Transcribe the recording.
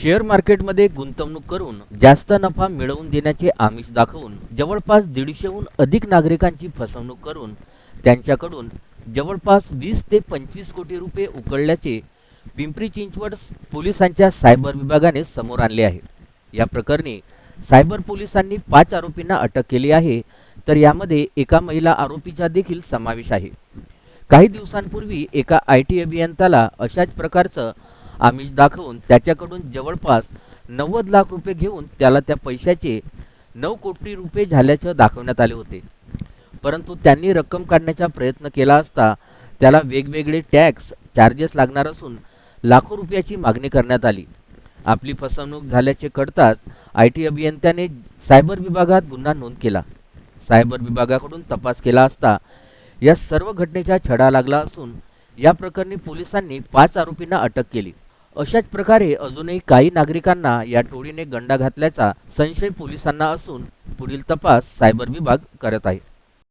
Share मार्केटमध्ये गुंतवणूक करून जास्त नफा मिळवून देण्याचे आमिष दाखवून जवळपास दीडशेहून अधिक नागरिकांची फसवणूक करून त्यांच्याकडून जवळपास वीस ते पंचवीस कोटी रुपये उकळल्याचे पिंपरी चिंचवड पोलिसांच्या सायबर विभागाने समोर आणले आहे. या प्रकरणी सायबर पोलिसांनी पाच आरोपींना अटक केली आहे तर यामध्ये एका महिला आरोपीचा देखील समावेश आहे. काही दिवसांपूर्वी एका आय टी अभियंताला अशाच प्रकारचं आमिष दाखवून त्याच्याकडून जवळपास नव्वद लाख रुपये घेऊन त्याला त्या पैशाचे नऊ कोटी रुपये झाल्याचं दाखवण्यात आले होते. परंतु त्यांनी रक्कम काढण्याचा प्रयत्न केला असता त्याला वेगवेगळे टॅक्स चार्जेस लागणार असून लाखो रुपयाची मागणी करण्यात आली. आपली फसवणूक झाल्याचे कळताच आय टी अभियंत्याने सायबर विभागात गुन्हा नोंद केला. सायबर विभागाकडून तपास केला असता या सर्व घटनेचा छडा लागला असून या प्रकरणी पोलिसांनी पाच आरोपींना अटक केली. अशाच प्रकारे अजूनही काही नागरिकांना या टोळीने गंडा घातल्याचा संशय पोलिसांना असून पुढील तपास सायबर विभाग करत आहे.